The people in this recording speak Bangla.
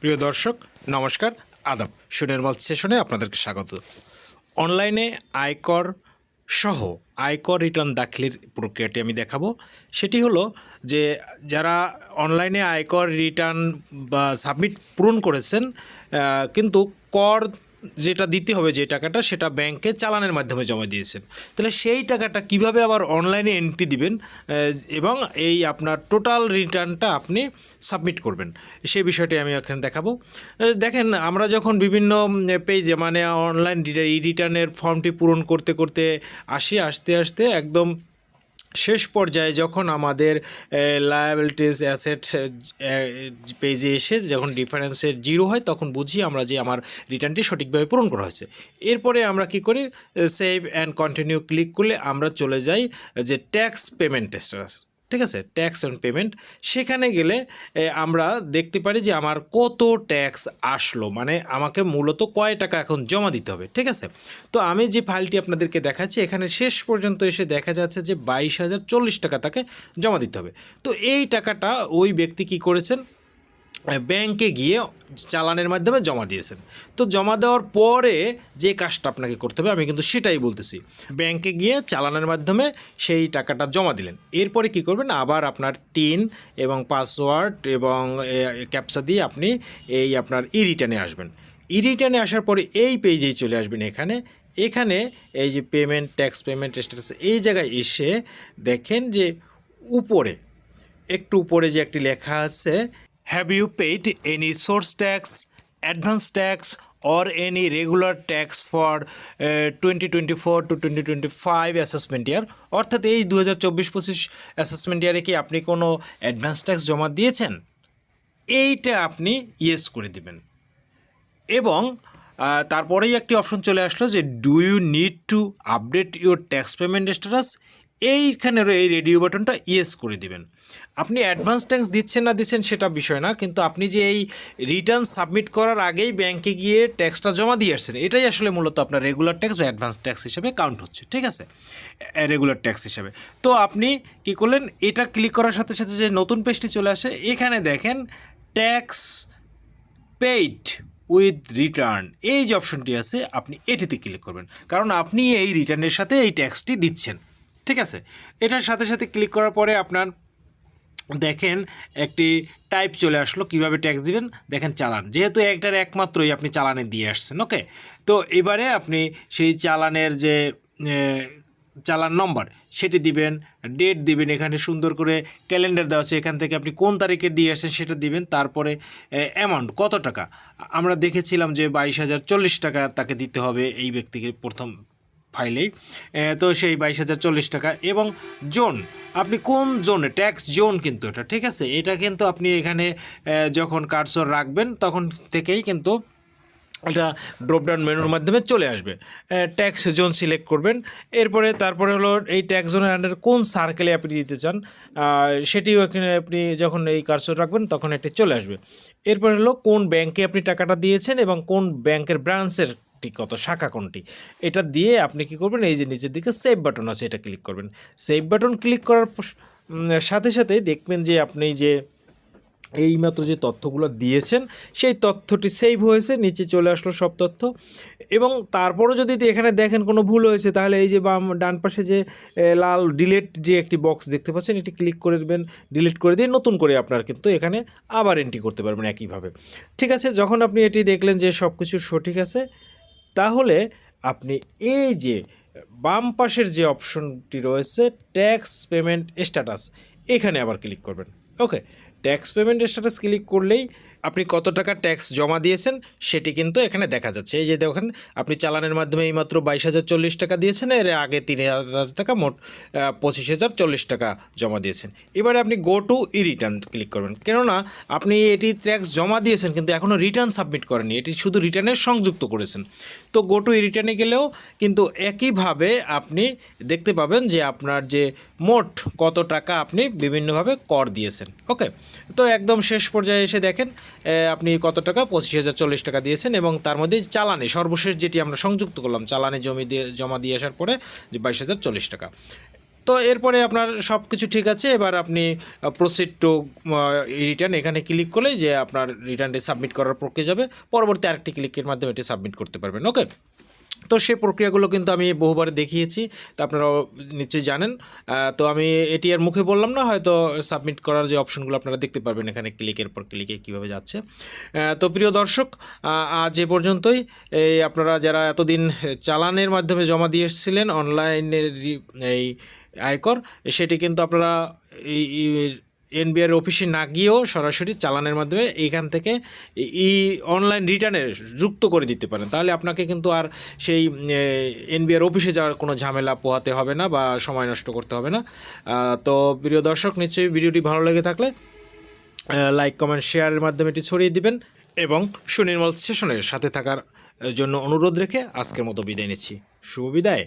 প্রিয় দর্শক, নমস্কার, আদাব। সুনির্মল সেশনে আপনাদেরকে স্বাগত। অনলাইনে আয়কর সহ আয়কর রিটার্ন দাখিলের প্রক্রিয়াটি আমি দেখাবো। সেটি হলো যে যারা অনলাইনে আয়কর রিটার্ন বা সাবমিট পূরণ করেছেন কিন্তু কর যেটা দিতে হবে যে টাকাটা সেটা ব্যাংকে চালানের মাধ্যমে জমা দিয়েছেন তাহলে সেই টাকাটা কীভাবে আবার অনলাইনে এন্ট্রি দিবেন এবং এই আপনার টোটাল রিটার্নটা আপনি সাবমিট করবেন। সেই বিষয়টি আমি এখানে দেখাবো। দেখেন, আমরা যখন বিভিন্ন পেজে মানে অনলাইন ই রিটার্নের ফর্মটি পূরণ করতে করতে আসি, আসতে আসতে একদম শেষ পর্যায়ে যখন আমাদের লায়াবিলিটিস অ্যাসেট পেজে এসে যখন ডিফারেন্সের জিরো হয়, তখন বুঝি আমরা যে আমার রিটার্নটি সঠিকভাবে পূরণ করা হয়েছে। এরপরে আমরা কি করি? সেভ অ্যান্ড কন্টিনিউ ক্লিক করলে আমরা চলে যাই যে ট্যাক্স পেমেন্ট স্ট্যাটাস ঠিক আছে? ট্যাক্স অ্যান্ড পেমেন্ট সেখানে গেলে আমরা দেখতে পারি যে আমার কত ট্যাক্স আসলো। মানে আমাকে মূলত কয় টাকা এখন জমা দিতে হবে, ঠিক আছে? তো আমি যে ফাইলটি আপনাদেরকে দেখাচ্ছি, এখানে শেষ পর্যন্ত এসে দেখা যাচ্ছে যে বাইশ হাজার চল্লিশ টাকা তাকে জমা দিতে হবে। তো এই টাকাটা ওই ব্যক্তি কি করেছেন? ব্যাংকে গিয়ে চালানের মাধ্যমে জমা দিয়েছেন। তো জমা দেওয়ার পরে যে কাজটা আপনাকে করতে হবে, আমি কিন্তু সেটাই বলতেছি। ব্যাংকে গিয়ে চালানের মাধ্যমে সেই টাকাটা জমা দিলেন। এরপরে কি করবেন? আবার আপনার টিন এবং পাসওয়ার্ড এবং ক্যাপসা দিয়ে আপনি এই আপনার ই রিটার্নে আসবেন। ই রিটার্নে আসার পরে এই পেজেই চলে আসবেন এখানে। এখানে এই যে পেমেন্ট, ট্যাক্স পেমেন্ট, স্ট্যাটাস, এই জায়গায় এসে দেখেন যে উপরে, একটু উপরে যে একটি লেখা আছে any source tax advance tax or any regular tax for twenty twenty four to twenty twenty five assessment year অর্থাৎ এই দু হাজার চব্বিশ পঁচিশ অ্যাসেসমেন্ট ইয়ারে কি আপনি কোনো অ্যাডভান্স ট্যাক্স জমা দিয়েছেন? এইটা আপনি ইয়েস করে দিবেন। এবং তারপরেই একটি অপশন চলে আসলো যে do you need to update your tax payment status এইখানের এই রেডিও বাটনটা ইয়েস করে দিবেন। আপনি অ্যাডভান্স ট্যাক্স দিচ্ছেন না দিচ্ছেন সেটা বিষয় না, কিন্তু আপনি যে এই রিটার্ন সাবমিট করার আগেই ব্যাংকে গিয়ে ট্যাক্সটা জমা দিয়ে আসছেন, এটাই আসলে মূলত আপনার রেগুলার ট্যাক্স বা অ্যাডভান্স ট্যাক্স হিসেবে কাউন্ট হচ্ছে, ঠিক আছে? রেগুলার ট্যাক্স হিসেবে। তো আপনি কি করলেন, এটা ক্লিক করার সাথে সাথে যে নতুন পেজটি চলে আসে, এখানে দেখেন ট্যাক্স পেইড উইথ রিটার্ন এই যে অপশনটি আছে, আপনি এটিতে ক্লিক করবেন। কারণ আপনি এই রিটার্নের সাথে এই ট্যাক্সটি দিচ্ছেন। ঠিক আছে? এটার সাথে সাথে ক্লিক করার পরে আপনার দেখেন একটি টাইপ চলে আসলো, কীভাবে ট্যাক্স দিবেন? দেখেন চালান। যেহেতু একটার একমাত্রই আপনি চালানে দিয়ে আসছেন ওকে তো এবারে আপনি সেই চালানের যে চালান নম্বর সেটি দিবেন ডেট দিবেন, এখানে সুন্দর করে ক্যালেন্ডার দেওয়া আছে, এখান থেকে আপনি কোন তারিখে দিয়ে আসেন সেটা দিবেন, তারপরে অ্যামাউন্ট কত টাকা? আমরা দেখেছিলাম যে বাইশ হাজার চল্লিশ টাকা তাকে দিতে হবে এই ব্যক্তিকে প্রথম ফাইলেই তো সেই বাইশ হাজার চল্লিশ টাকা। এবং জোন, আপনি কোন জোনে, ট্যাক্স জোন কিন্তু এটা, ঠিক আছে? এটা কিন্তু আপনি এখানে যখন কার্সর রাখবেন, তখন থেকেই কিন্তু এটা ড্রপডাউন মেনুর মাধ্যমে চলে আসবে। ট্যাক্স জোন সিলেক্ট করবেন। এরপরে, তারপরে হলো এই ট্যাক্স জোনের আন্ডার কোন সার্কেলে আপনি দিতে চান সেটিও এখানে আপনি যখন এই কার্সর রাখবেন, তখন এটি চলে আসবে। এরপরে হলো কোন ব্যাংকে আপনি টাকাটা দিয়েছেন এবং কোন ব্যাংকের ব্রাঞ্চের ঠিক কত শাখা কোনটি, এটা দিয়ে আপনি কি করবেন, এই যে নিচের দিকে সেভ বাটন আছে, এটা ক্লিক করবেন। সেভ বাটন ক্লিক করার সাথে সাথে দেখবেন যে আপনি যে এইমাত্র যে তথ্যগুলো দিয়েছেন, সেই তথ্যটি সেভ হয়েছে, নিচে চলে আসলো সব তথ্য। এবং তারপরও যদি এখানে দেখেন কোনো ভুল হয়েছে, তাহলে এই যে বাম, ডান পাশে যে লাল ডিলেট যে একটি বক্স দেখতে পাচ্ছেন, এটি ক্লিক করে দেবেন ডিলিট করে দিয়ে নতুন করে আপনার কিন্তু এখানে আবার এন্ট্রি করতে পারবেন একইভাবে। ঠিক আছে, যখন আপনি এটি দেখলেন যে সব কিছু সঠিক আছে তাহলে আপনি এই যে বাম পাশের যে অপশনটি রয়েছে ট্যাক্স পেমেন্ট স্ট্যাটাস এখানে আবার ক্লিক করবেন। Okay tax payment status click করলেই আপনি কত টাকা ট্যাক্স জমা দিয়েছেন সেটি কিন্তু এখানে দেখা যাচ্ছে। এই যে দেখেন, আপনি চালানের মাধ্যমে এইমাত্র বাইশ হাজার চল্লিশ টাকা দিয়েছেন, এর আগে তিন হাজার টাকা, মোট পঁচিশ হাজার চল্লিশ টাকা জমা দিয়েছেন। এবারে আপনি go to e return click করবেন। কেননা, আপনি এটি ট্যাক্স জমা দিয়েছেন, কিন্তু এখনও রিটার্ন সাবমিট করেনি এটি শুধু রিটার্নের সংযুক্ত করেছেন। তো গো টু ই রিটার্নে গেলেও কিন্তু একইভাবে আপনি দেখতে পাবেন যে আপনার যে মোট কত টাকা আপনি বিভিন্নভাবে কর দিয়েছেন। ওকে তো একদম শেষ পর্যায়ে এসে দেখেন আপনি কত টাকা? পঁচিশ হাজার চল্লিশ টাকা দিয়েছেন এবং তার মধ্যে চালানে, সর্বশেষ যেটি আমরা সংযুক্ত করলাম, চালানে জমি দিয়ে, জমা দিয়ে আসার পরে যে বাইশ হাজার চল্লিশ টাকা। তো এরপরে আপনার সব কিছু ঠিক আছে, এবার আপনি প্রসিড টু রিটার্ন এখানে ক্লিক করলে যে আপনার রিটার্নটি সাবমিট করার প্রক্রিয়া যাবে। পরবর্তী আরেকটি ক্লিকের মাধ্যমে এটি সাবমিট করতে পারবেন ওকে তো সেই প্রক্রিয়াগুলো কিন্তু আমি বহুবার দেখিয়েছি, তা আপনারা নিশ্চয়ই জানেন। তো আমি এটি আর মুখে বললাম না, হয়তো সাবমিট করার যে অপশনগুলো আপনারা দেখতে পারবেন এখানে ক্লিকের পর ক্লিকে কীভাবে যাচ্ছে। তো প্রিয় দর্শক আজ এ পর্যন্তই। এই আপনারা যারা এতদিন চালানের মাধ্যমে জমা দিয়ে এসেছিলেন অনলাইনের এই আয়কর, সেটি কিন্তু আপনারা এই এনবিআর অফিসে না গিয়েও সরাসরি চালানের মাধ্যমে এইখান থেকে এই অনলাইন রিটার্নে যুক্ত করে দিতে পারেন। তাহলে আপনাকে কিন্তু আর সেই এনবিআর অফিসে যাওয়ার কোনো ঝামেলা পোহাতে হবে না বা সময় নষ্ট করতে হবে না। তো প্রিয় দর্শক, নিশ্চয়ই ভিডিওটি ভালো লেগে থাকলে লাইক কমেন্ট শেয়ারের মাধ্যমে এটি ছড়িয়ে দিবেন এবং সুনির্মল সেশনের সাথে থাকার জন্য অনুরোধ রেখে আজকের মতো বিদায় নিচ্ছি। শুভ বিদায়।